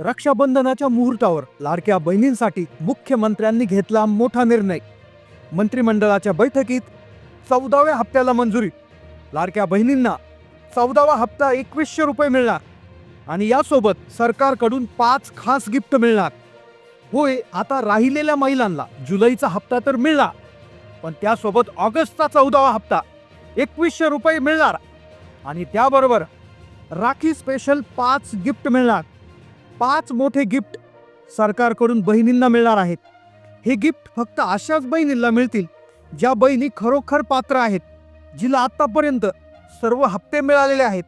रक्षाबंधनाच्या मुहूर्तावर लाडक्या बहिणींसाठी मुख्यमंत्र्यांनी घेतला मोठा निर्णय. मंत्रिमंडळाच्या बैठकीत चौदाव्या हप्त्याला मंजुरी. लाडक्या बहिणींना चौदावा हप्ता एकवीसशे रुपये मिळणार आणि यासोबत सरकारकडून पाच खास गिफ्ट मिळणार. होय आता राहिलेल्या महिलांना जुलैचा हप्ता तर मिळला पण त्यासोबत ऑगस्टचा चौदावा हप्ता एकवीसशे रुपये मिळणार आणि त्याबरोबर राखी स्पेशल पाच गिफ्ट मिळणार. पाच मोठे गिफ्ट सरकारकडून बहिणींना मिळणार आहेत. हे गिफ्ट फक्त अशाच बहिणींना मिळतील ज्या बहिणी खरोखर पात्र आहेत जिला आत्तापर्यंत सर्व हप्ते मिळालेले आहेत.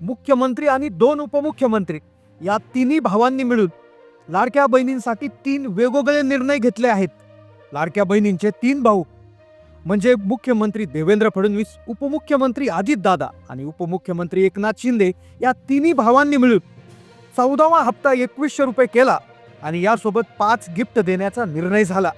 मुख्यमंत्री आणि दोन उपमुख्यमंत्री या तिन्ही भावांनी मिळून लाडक्या बहिणींसाठी तीन वेगवेगळे निर्णय घेतले आहेत. लाडक्या बहिणींचे तीन भाऊ म्हणजे मुख्यमंत्री देवेंद्र फडणवीस उपमुख्यमंत्री अजितदादा आणि उपमुख्यमंत्री एकनाथ शिंदे या तिन्ही भावांनी मिळून चौदावा हप्ता एकवीसशे रुपये केला आणि यासोबत पाच गिफ्ट देण्याचा निर्णय झाला.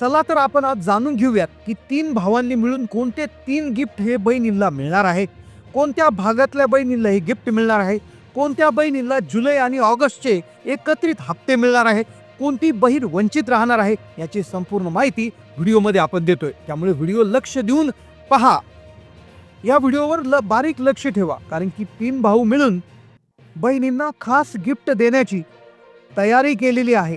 चला तर आपण आज जाणून घेऊयात की तीन भावांनी मिळून कोणते तीन गिफ्ट हे बहिणींना मिळणार आहे. कोणत्या भागातल्या बहिणींना हे गिफ्ट मिळणार आहे? कोणत्या बहिणींना जुलै आणि ऑगस्टचे एकत्रित हप्ते मिळणार आहे? कोणती बहीण वंचित राहणार आहे? याची संपूर्ण माहिती व्हिडिओमध्ये आपण देतोय. त्यामुळे व्हिडिओ लक्ष देऊन पहा. या व्हिडिओवर ल बारीक लक्ष ठेवा. कारण की तीन भाऊ मिळून बहिणींना खास गिफ्ट देण्याची तयारी केलेली आहे.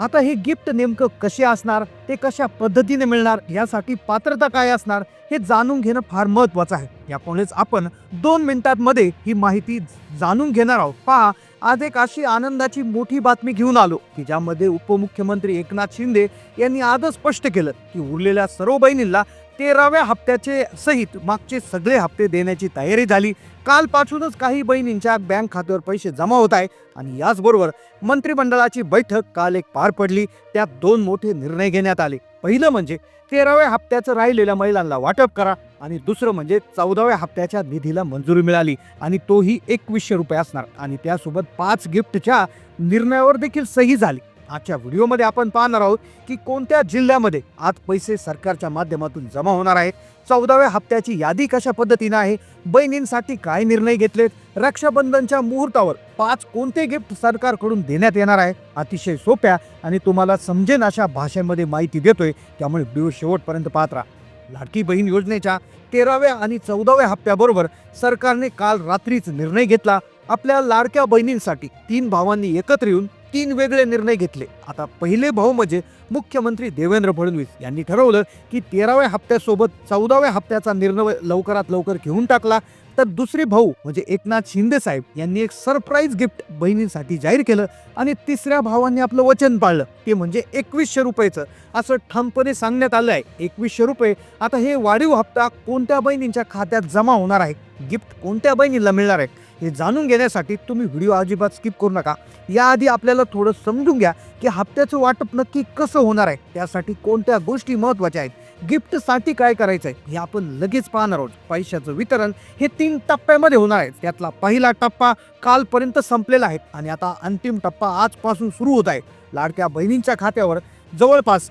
आता हे गिफ्ट नेमकं कसे असणार ते कशा पद्धतीने मिळणार यासाठी पात्रता काय असणार हे जाणून घेणं फार महत्वाचं आहे. यामुळेच आपण दोन मिनिटांमध्ये ही माहिती जाणून घेणार आहोत. पहा आज एक अशी आनंदाची मोठी बातमी घेऊन आलो की ज्यामध्ये उपमुख्यमंत्री एकनाथ शिंदे यांनी आजच स्पष्ट केलं की उरलेल्या सर्व बहिणींना तेराव्या हप्त्याचे सहित मागचे सगळे हप्ते देण्याची तयारी झाली. कालपासूनच काही बहिणींच्या बँक खात्यावर पैसे जमा होत आहे आणि याचबरोबर मंत्रिमंडळाची बैठक काल एक पार पडली त्यात दोन मोठे निर्णय घेण्यात आले. पहिलं म्हणजे तेराव्या हप्त्याचं राहिलेल्या महिलांना वाटप करा आणि दुसरं म्हणजे चौदाव्या हप्त्याच्या निधीला मंजुरी मिळाली आणि तोही एकवीसशे रुपये असणार. आणि त्यासोबत पाच गिफ्टच्या निर्णयावर देखील सही झाली. आजच्या व्हिडिओमध्ये आपण पाहणार आहोत की कोणत्या जिल्ह्यामध्ये आज पैसे सरकारच्या माध्यमातून जमा होणार आहेत? चौदाव्या हप्त्याची यादी कशा पद्धतीनं आहे? बहिणींसाठी काय निर्णय घेतलेत? रक्षाबंधनच्या मुहूर्तावर पाच कोणते गिफ्ट सरकारकडून देण्यात येणार आहे? अतिशय सोप्या आणि तुम्हाला समजेन अशा भाषेमध्ये माहिती देतोय. त्यामुळे व्हिडिओ शेवटपर्यंत पाहत राहा. लाडकी बहीण योजनेच्या तेराव्या आणि चौदाव्या हप्त्याबरोबर सरकारने काल रात्रीच निर्णय घेतला. आपल्या लाडक्या बहिणींसाठी तीन भावांनी एकत्र येऊन तीन वेगळे निर्णय घेतले. आता पहिले भाऊ म्हणजे मुख्यमंत्री देवेंद्र फडणवीस यांनी ठरवलं की तेराव्या हप्त्यासोबत चौदाव्या हप्त्याचा निर्णय लवकरात लवकर घेऊन टाकला. तर दुसरे भाऊ म्हणजे एकनाथ शिंदे साहेब यांनी एक सरप्राईज गिफ्ट बहिणींसाठी जाहीर केलं आणि तिसऱ्या भावांनी आपलं वचन पाळलं. ते म्हणजे एकवीसशे रुपयेचं. असं ठामपणे सांगण्यात आलं आहे एकवीसशे रुपये. आता हे वाढीव हप्ता कोणत्या बहिणींच्या खात्यात जमा होणार आहे? गिफ्ट कोणत्या बहिणीला मिळणार आहे? हे जाणून घेण्यासाठी तुम्ही व्हिडिओ अजिबात स्किप करू नका. याआधी आपल्याला थोडं समजून घ्या की हप्त्याचं वाटप नक्की कसं होणार आहे. त्यासाठी कोणत्या गोष्टी महत्त्वाच्या आहेत? गिफ्टसाठी काय करायचं आहे हे आपण लगेच पाहणार आहोत. पैशाचं वितरण हे तीन टप्प्यामध्ये होणार आहे. त्यातला पहिला टप्पा कालपर्यंत संपलेला आहे आणि आता अंतिम टप्पा आजपासून सुरू होत आहे. लाडक्या बहिणींच्या खात्यावर जवळपास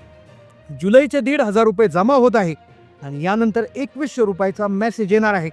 जुलैचे दीड हजार रुपये जमा होत आहे आणि यानंतर एकवीसशे रुपयाचा मेसेज येणार आहे.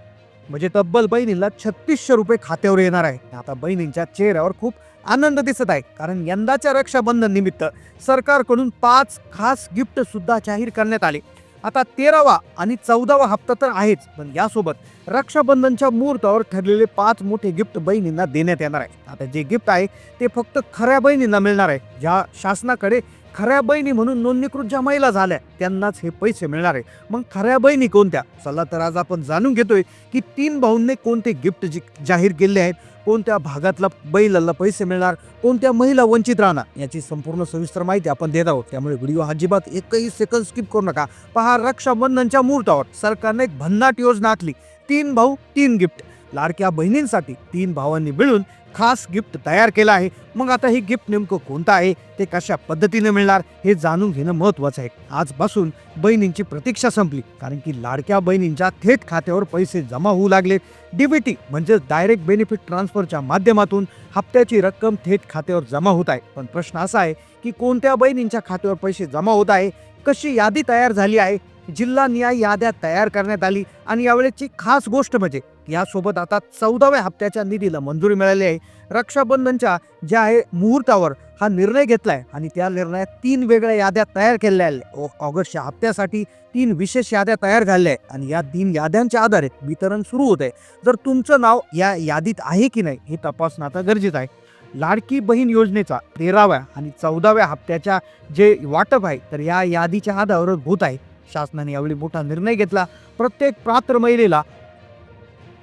म्हणजे तब्बल बहिणीला छत्तीसशे रुपये खात्यावर येणार आहे. आता बहिणींच्या चेहऱ्यावर खूप आनंद दिसत आहे. कारण यंदाच्या रक्षाबंधन निमित्त सरकारकडून पाच खास गिफ्ट सुद्धा जाहीर करण्यात आले. आता तेरावा आणि चौदावा हप्ता तर आहेच. पण यासोबत रक्षाबंधनच्या मुहूर्तावर ठरलेले पाच मोठे गिफ्ट बहिणींना देण्यात येणार आहे. आता जे गिफ्ट आहे ते फक्त खऱ्या बहिणींना मिळणार आहे ज्या शासनाकडे खऱ्या बहिणी म्हणून नोंदणीकृत ज्या महिला झाल्या त्यांनाच हे पैसे मिळणार आहे. मग खऱ्या बहिणी कोणत्या? चला तर आज आपण जाणून घेतोय की तीन भाऊंनी कोणते गिफ्ट जाहीर केले आहेत कोणत्या भागातला बैलाला पैसे मिळणार कोणत्या महिला वंचित राहणार याची संपूर्ण सविस्तर माहिती आपण देत आहोत. त्यामुळे व्हिडिओ अजिबात एकही सेकंद स्किप करू नका. पहा रक्षाबंधनच्या मुहूर्तावर सरकारने एक भन्नाट योजना आखली. तीन भाऊ तीन गिफ्ट लाडक्या बहिणींसाठी तीन भावांनी मिळून खास गिफ्ट तयार केलं आहे. मग आता हे गिफ्ट नेमकं कोणतं आहे? ते कशा पद्धतीने मिळणार? हे जाणून घेणं महत्त्वाचं आहे. आजपासून बहिणींची प्रतीक्षा संपली. कारण की लाडक्या बहिणींच्या थेट खात्यावर पैसे जमा होऊ लागले. डीबीटी म्हणजे डायरेक्ट बेनिफिट ट्रान्सफरच्या माध्यमातून हप्त्याची रक्कम थेट खात्यावर जमा होत आहे. पण प्रश्न असा आहे की कोणत्या बहिणींच्या खात्यावर पैसे जमा होत आहे? कशी यादी तयार झाली आहे? जिल्हा न्याय याद्या तयार करण्यात आली आणि यावेळेची खास गोष्ट म्हणजे यासोबत आता चौदाव्या हप्त्याच्या निधीला मंजुरी मिळाली आहे. रक्षाबंधनच्या ज्या आहे मुहूर्तावर हा निर्णय घेतलाय आणि त्या निर्णयात तीन वेगळ्या याद्या तयार केलेल्या आहेत. ऑगस्टच्या हप्त्यासाठी तीन विशेष याद्या तयार झाल्या आहेत आणि या तीन याद्यांच्या आधारे वितरण सुरू होत आहे जर तुमचं नाव या यादीत आहे की नाही हे तपासणं आता गरजेचं आहे. लाडकी बहीण योजनेचा तेराव्या आणि चौदाव्या हप्त्याच्या जे वाटप आहे तर या यादीच्या आधारावर होत आहे. शासनाने यावेळी मोठा निर्णय घेतला. प्रत्येक पात्र महिलेला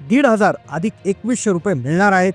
दीड हजार अधिक एकवीसशे रुपये मिळणार आहेत.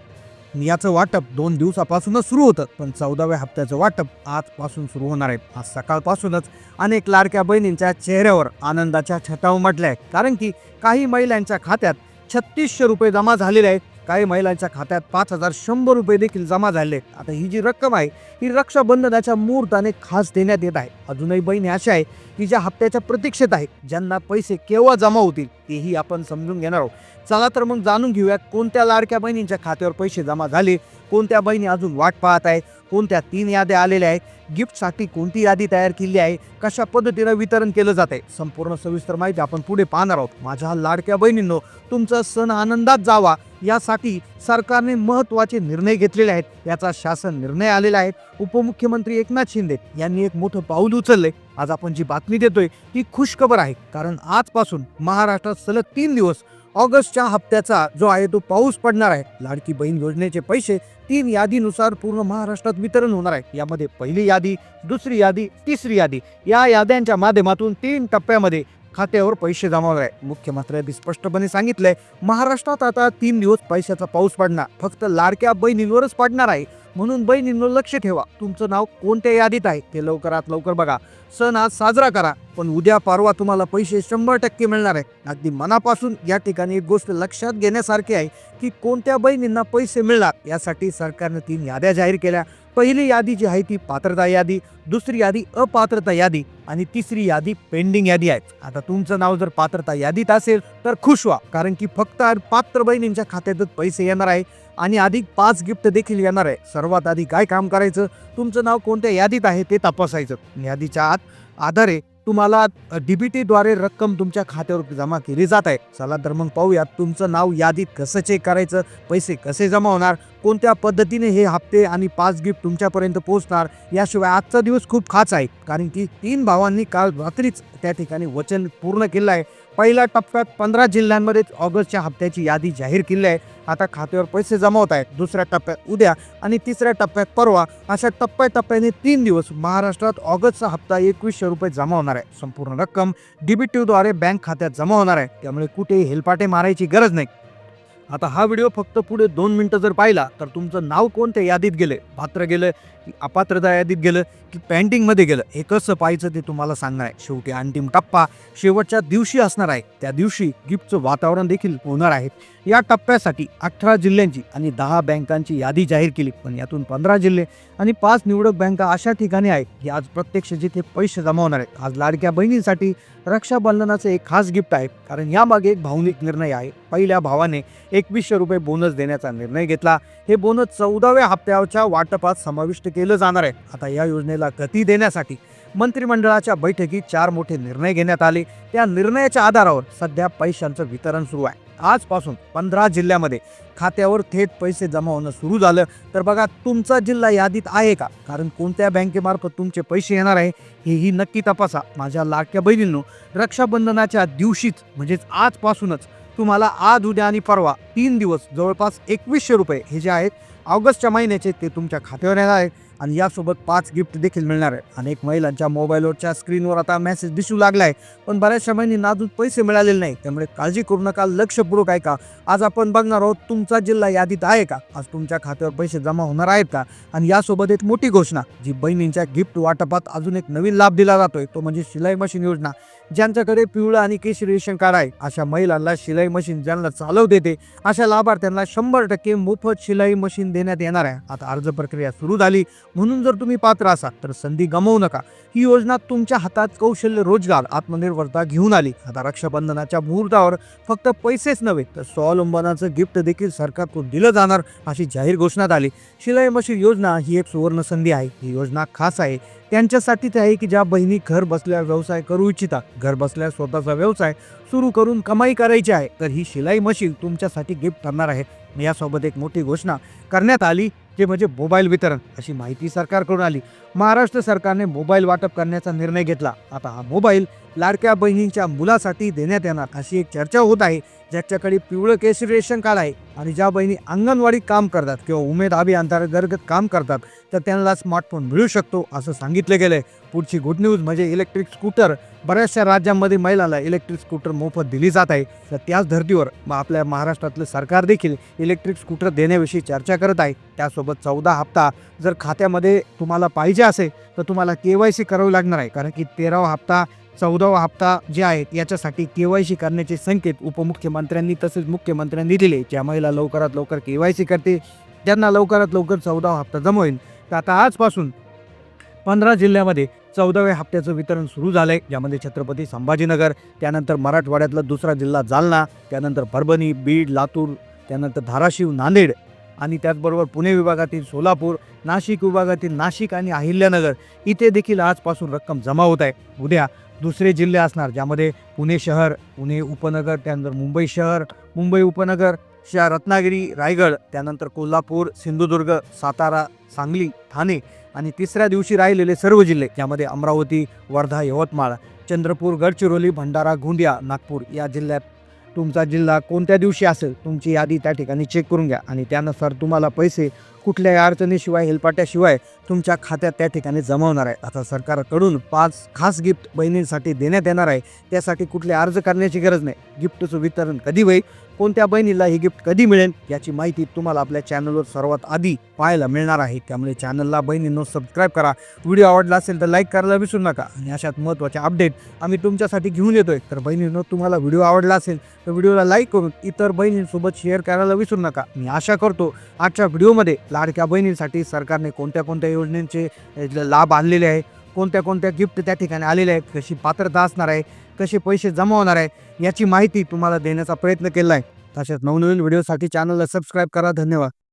याचं वाटप दोन दिवसापासूनच सुरू होतं पण चौदाव्या हप्त्याचं वाटप आजपासून सुरू होणार आहे. आज सकाळपासूनच अनेक लाडक्या बहिणींच्या चेहऱ्यावर आनंदाच्या छटा उमटल्या आहेत. कारण की काही महिलांच्या खात्यात छत्तीसशे रुपये जमा झालेले आहेत. काही महिलांच्या खात्यात पाच हजार शंभर रुपये देखील जमा झाले आहेत. आता ही जी रक्कम आहे ही रक्षाबंधनाच्या मुहूर्ताने खास देण्यात येत आहे अजूनही बहिणी अशा आहे की ज्या हप्त्याच्या प्रतीक्षेत आहेत ज्यांना पैसे केव्हा जमा होतील तेही आपण समजून घेणार आहोत चला तर मग जाणून घेऊयात कोणत्या लाडक्या बहिणींच्या खात्यावर पैसे जमा झाले कोणत्या बहिणी अजून वाट पाहत आहे कोणत्या तीन याद्या आलेल्या आहेत? गिफ्टसाठी कोणती यादी तयार केली आहे? कशा पद्धतीनं वितरण केलं जात आहे संपूर्ण सविस्तर माहिती आपण पुढे पाहणार आहोत. माझ्या लाडक्या बहिणींनो तुमचा सण आनंदात जावा. यासाठी सरकारने महत्त्वाचे निर्णय घेतलेले आहेत. याचा शासन निर्णय आलेला आहे. उपमुख्यमंत्री एकनाथ शिंदे यांनी एक मोठं पाऊल उचलले आज आपण जी बातमी देतोय ती खुशखबर आहे. कारण आजपासून महाराष्ट्रात सलग तीन दिवस ऑगस्टच्या हप्त्याचा जो आहे तो पाऊस पडणार आहे. लाडकी बहीण योजनेचे पैसे तीन यादीनुसार पूर्ण महाराष्ट्रात वितरण होणार आहे. यामध्ये पहिली यादी दुसरी यादी तिसरी यादी. या याद्यांच्या माध्यमातून तीन टप्प्यामध्ये खात्यावर पैसे जमावले. आहे मुख्यमंत्र्यांनी स्पष्टपणे सांगितलंय महाराष्ट्रात आता तीन दिवस पैशाचा पाऊस पडणार. फक्त लाडक्या बहिणींवरच पडणार आहे. म्हणून बहिणींवर लक्ष ठेवा. तुमचं नाव कोणत्या यादीत आहे ते लवकरात लवकर बघा. सण आज साजरा करा पण उद्या परवा तुम्हाला पैसे शंभर टक्के मिळणार आहे अगदी मनापासून या ठिकाणी एक गोष्ट लक्षात घेण्यासारखी आहे की कोणत्या बहिणींना पैसे मिळणार यासाठी सरकारनं तीन याद्या जाहीर केल्या. पहिली यादी जी आहे ती पात्रता यादी दुसरी यादी अपात्रता यादी आणि तिसरी यादी पेंडिंग यादी आहे. आता तुमचं नाव जर पात्रता यादीत असेल तर खुश व्हा कारण की फक्त पात्र बहिणींच्या खात्यातच पैसे येणार आहे आणि अधिक पाच गिफ्ट देखील येणार आहे. सर्वात आधी काय काम करायचं? तुमचं नाव कोणत्या यादीत आहे ते तपासायचं. यादीच्या आत आधारे तुम्हाला डीबीटीद्वारे रक्कम तुमच्या खात्यावर जमा केली जात आहे. चला तर मग पाहूयात तुमचं नाव यादीत कसं चेक करायचं? पैसे कसे जमा होणार? कोणत्या पद्धतीने हे हप्ते आणि पाच गिफ्ट तुमच्यापर्यंत पोहोचणार याशिवाय आजचा दिवस खूप खास आहे. कारण की तीन भावांनी काल रात्रीच त्या ठिकाणी वचन पूर्ण केलं आहे. पहिल्या टप्प्यात पंधरा जिल्ह्यांमध्ये ऑगस्टच्या हप्त्याची यादी जाहीर केली आहे. आता खात्यावर पैसे जमा होत आहेत. दुसऱ्या टप्प्यात उद्या आणि तिसऱ्या टप्प्यात परवा अशा टप्प्याटप्प्याने तीन दिवस महाराष्ट्रात ऑगस्टचा हप्ता एकवीसशे रुपये जमा होणार आहे. संपूर्ण रक्कम डीबीटीद्वारे बँक खात्यात जमा होणार आहे. त्यामुळे कुठेही हेलपाटे मारायची गरज नाही. आता हा व्हिडिओ फक्त पुढे दोन मिनटं जर पाहिला तर तुमचं नाव कोणत्या यादीत गेलं पात्र गेलं की अपात्रता यादीत गेलं की पेंटिंगमध्ये गेलं. हे कसं पाहायचं ते तुम्हाला सांगणार आहे. शेवटी अंतिम टप्पा शेवटच्या दिवशी असणार आहे. त्या दिवशी गिफ्टचं वातावरण देखील होणार आहे. या टप्प्यासाठी अठरा जिल्ह्यांची आणि दहा बँकांची यादी जाहीर केली. पण यातून पंधरा जिल्हे आणि पाच निवडक बँका अशा ठिकाणी आहेत की आज प्रत्यक्ष जिथे पैसे जमा होणार आहेत. आज लाडक्या बहिणींसाठी रक्षाबंधनाचं एक खास गिफ्ट आहे. कारण यामागे एक भावनिक निर्णय आहे. पहिल्या भावाने एकवीसशे रुपये बोनस देण्याचा निर्णय घेतला. हे बोनस चौदाव्या हप्त्याच्या वाटपात समाविष्ट केलं जाणार आहे. आता या योजनेला गती देण्यासाठी मंत्रिमंडळाच्या बैठकीत चार मोठे निर्णय घेण्यात आले. त्या निर्णयाच्या आधारावर सध्या पैशांचं वितरण सुरू आहे. आजपासून पंधरा जिल्ह्यामध्ये खात्यावर थेट पैसे जमा होणं सुरू झालं. तर बघा तुमचा जिल्हा यादीत आहे का? कारण कोणत्या बँकेमार्फत तुमचे पैसे येणार आहे हेही नक्की तपासा. माझ्या लाडक्या बहिणींनो रक्षाबंधनाच्या दिवशीच म्हणजेच आजपासूनच तुम्हाला आज उद्या आणि परवा तीन दिवस जवळपास एकवीसशे रुपये हे जे आहेत ऑगस्टच्या महिन्याचे ते तुमच्या खात्यावर येणार आहेत. आणि यासोबत पाच गिफ्ट देखील मिळणार आहे अनेक महिलांच्या मोबाईलवरच्या स्क्रीनवर आता मेसेज दिसू लागला आहे पण बऱ्याचशा महिलांना अजून पैसे मिळालेले नाही त्यामुळे काळजी करू नका लक्षपूर्वक आहे का आज आपण बघणार आहोत तुमचा जिल्हा यादीत आहे का? आज तुमच्या खात्यावर पैसे जमा होणार आहेत का? आणि यासोबत एक मोठी घोषणा जी बहिणींच्या गिफ्ट वाटपात अजून एक नवीन लाभ दिला जातोय. तो म्हणजे शिलाई मशीन योजना. ज्यांच्याकडे पिवळं आणि केशरी रेशन कार्ड आहे अशा महिलांना शिलाई मशीन ज्यांना चालव देते अशा लाभार्थ्यांना शंभर टक्के मोफत शिलाई मशीन देण्यात येणार आहे. आता अर्ज प्रक्रिया सुरू झाली. म्हणून जर तुम्ही पात्र असाल तर संधी गमावू नका. ही योजना तुमच्या हातात कौशल्य रोजगार आत्मनिर्भरता घेऊन आली. आता रक्षाबंधनाच्या मुहूर्तावर फक्त पैसेच नव्हे तर स्वावलंबनाचं गिफ्ट देखील सरकारकडून दिलं जाणार अशी जाहीर घोषणा आली शिलाई मशीन योजना ही एक सुवर्ण संधी आहे. ही योजना खास आहे. त्यांच्यासाठी ते आहे की ज्या बहिणी घर बसल्या व्यवसाय करू इच्छिता घर बसल्या स्वतःचा व्यवसाय सुरू करून कमाई करायची आहे तर ही शिलाई मशीन तुमच्यासाठी गिफ्ट ठरणार आहे. यासोबत एक मोठी घोषणा करण्यात आली. जे म्हणजे मोबाईल वितरण अशी माहिती सरकारकडून आली. महाराष्ट्र सरकारने मोबाईल वाटप करण्याचा निर्णय घेतला. आता हा मोबाईल लाडक्या बहिणींच्या मुलासाठी देण्यात येणार अशी एक चर्चा होत आहे. ज्याच्याकडे पिवळं केसरी रेशन कार्ड आहे आणि ज्या बहिणी अंगणवाडीत काम करतात किंवा उमेद अभियांतर्गत काम करतात तर त्यांना स्मार्टफोन मिळू शकतो असं सांगितलं गेलं आहे पुढची गुड न्यूज म्हणजे इलेक्ट्रिक स्कूटर बऱ्याचशा राज्यांमध्ये महिलांना इलेक्ट्रिक स्कूटर मोफत दिली जात आहे. तर त्याच धर्तीवर मग आपल्या महाराष्ट्रातलं सरकार देखील इलेक्ट्रिक स्कूटर देण्याविषयी चर्चा करत आहे. त्यासोबत चौदा हप्ता जर खात्यामध्ये तुम्हाला पाहिजे असेल तर तुम्हाला के वाय सी करावी लागणार आहे. कारण की तेरावा हप्ता चौदावा हप्ता जे आहेत याच्यासाठी के वाय सी करण्याचे संकेत उपमुख्यमंत्र्यांनी तसेच मुख्यमंत्र्यांनी दिले ज्या महिला लवकरात लवकर के वाय सी करते ज्यांना लवकरात लवकर चौदावा हप्ता जमा होईल. तर आता आजपासून पंधरा जिल्ह्यामध्ये चौदाव्या हप्त्याचं वितरण सुरू झालं आहे ज्यामध्ये छत्रपती संभाजीनगर त्यानंतर मराठवाड्यातला दुसरा जिल्हा जालना त्यानंतर परभणी बीड लातूर त्यानंतर धाराशिव नांदेड आणि त्याचबरोबर पुणे विभागातील सोलापूर नाशिक विभागातील नाशिक आणि अहिल्यानगर इथे देखील आजपासून रक्कम जमा होत आहे. उद्या दुसरे जिल्हे असणार ज्यामध्ये पुणे शहर पुणे उपनगर त्यानंतर मुंबई शहर मुंबई उपनगर शा रत्नागिरी रायगड त्यानंतर कोल्हापूर सिंधुदुर्ग सातारा सांगली ठाणे आणि तिसऱ्या दिवशी राहिलेले सर्व जिल्हे ज्यामध्ये अमरावती वर्धा यवतमाळ चंद्रपूर गडचिरोली भंडारा गोंदिया नागपूर या जिल्ह्यात तुमचा जिल्हा कोणत्या दिवशी असेल तुमची यादी त्या ठिकाणी चेक करून घ्या. आणि त्यानुसार तुम्हाला पैसे कुठल्याही अडचणीशिवाय हेलपाट्याशिवाय तुमच्या खात्यात त्या ठिकाणी जमवणार आहे. आता सरकारकडून पाच खास गिफ्ट बहिणींसाठी देण्यात येणार आहे. त्यासाठी कुठले अर्ज करण्याची गरज नाही. गिफ्टचं वितरण कधी होईल? कोणत्या बहिणीला ही गिफ्ट कधी मिळेल याची माहिती तुम्हाला आपल्या चॅनलवर सर्वात आधी पाहायला मिळणार आहे. त्यामुळे चॅनलला बहिणींनो सबस्क्राईब करा. व्हिडिओ आवडला असेल तर लाईक करायला विसरू नका. आणि अशात महत्त्वाचे अपडेट आम्ही तुमच्यासाठी घेऊन येतोय. तर बहिणींनो तुम्हाला व्हिडिओ आवडला असेल तर व्हिडिओला लाईक करून इतर बहिणींसोबत शेअर करायला विसरू नका. मी आशा करतो आजच्या व्हिडिओमध्ये लाडक्या बहिणींसाठी सरकारने कोणत्या कोणत्या योजनेचे लाभ आणलेले आहे कोणत्या कोणत्या गिफ्ट त्या ठिकाणी आलेल्या आहेत कशी पात्रता असणार आहे कसे पैसे जमा होणार आहे याची माहिती तुम्हाला देण्याचा प्रयत्न केला आहे तसेच नवनवीन व्हिडिओसाठी चॅनलला सबस्क्राईब करा. धन्यवाद.